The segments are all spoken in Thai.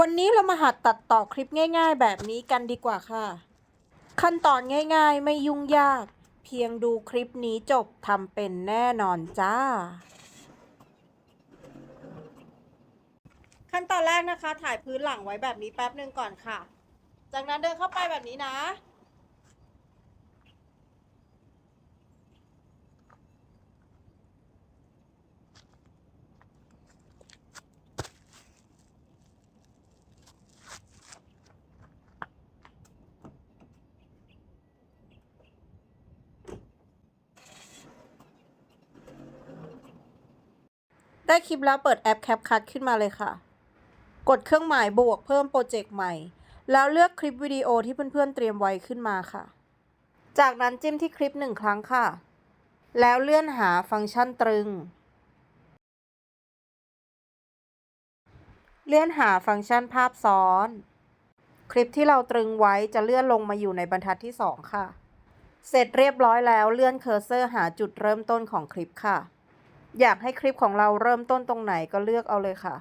วันนี้เรามาหัดตัดต่อคลิปง่าย ๆ แบบนี้กันดีกว่าค่ะ ขั้นตอนง่ายๆ ไม่ยุ่งยาก เพียงดูคลิปนี้จบทำเป็นแน่นอนจ้า ขั้นตอนแรกนะคะ ถ่ายพื้นหลังไว้แบบนี้แป๊บหนึ่งก่อนค่ะ จากนั้นเดินเข้าไปแบบนี้นะ ได้คลิปแล้วเปิดแอป CapCut ขึ้นมาเลยค่ะ กดเครื่องหมายบวกเพิ่มโปรเจกต์ใหม่ แล้วเลือกคลิปวิดีโอที่เพื่อนๆเตรียมไว้ขึ้นมาค่ะ จากนั้นจิ้มที่คลิปหนึ่งครั้งค่ะ แล้วเลื่อนหาฟังก์ชันตรึง เลื่อนหาฟังก์ชันภาพซ้อน คลิปที่เราตรึงไว้จะเลื่อนลงมาอยู่ในบรรทัดที่ 2 ค่ะ เสร็จเรียบร้อยแล้วเลื่อนเคอร์เซอร์หาจุดเริ่มต้นของคลิปค่ะ อยากให้คลิปของเราเริ่มต้นตรงไหนก็เลือกเอาเลยค่ะ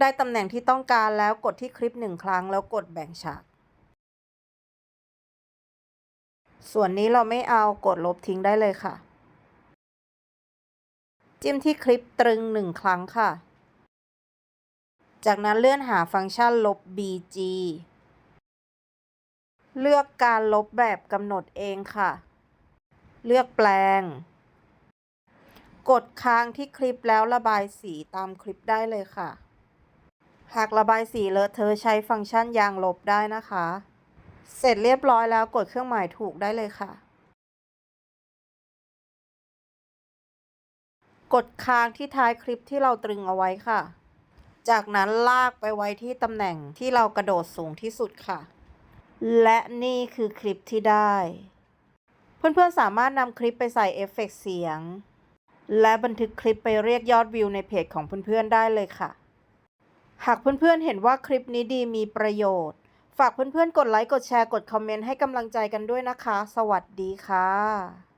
ได้ตำแหน่งที่ต้องการแล้วกดที่คลิปหนึ่งครั้งแล้วกดแบ่งฉาก ส่วนนี้เราไม่เอากดลบทิ้งได้เลยค่ะ จิ้มที่คลิปตรึงหนึ่งครั้งค่ะ จากนั้นเลื่อนหาฟังก์ชันลบ BG เลือกการลบแบบกำหนดเองค่ะ เลือกแปลง กดค้างที่คลิปแล้วระบายสีตามคลิปได้เลยค่ะ หากระบายสีเลอะเทอะใช้ฟังก์ชันยางลบได้นะคะ เสร็จเรียบร้อยแล้วกดเครื่องหมายถูกได้เลยค่ะ กดค้างที่ท้ายคลิปที่เราตรึงเอาไว้ค่ะ จากนั้นลากไปไว้ที่ตำแหน่งที่เรากระโดดสูงที่สุดค่ะ และนี่คือคลิปที่ได้ เพื่อนๆสามารถนำคลิปไปใส่เอฟเฟกต์เสียง และบันทึกคลิปไปเรียกยอดวิวในเพจของเพื่อนๆได้เลยค่ะ หากเพื่อนๆเห็นว่าคลิปนี้ดีมีประโยชน์ ฝากเพื่อนๆกดไลค์กดแชร์กดคอมเมนต์ให้กำลังใจกันด้วยนะคะ สวัสดีค่ะ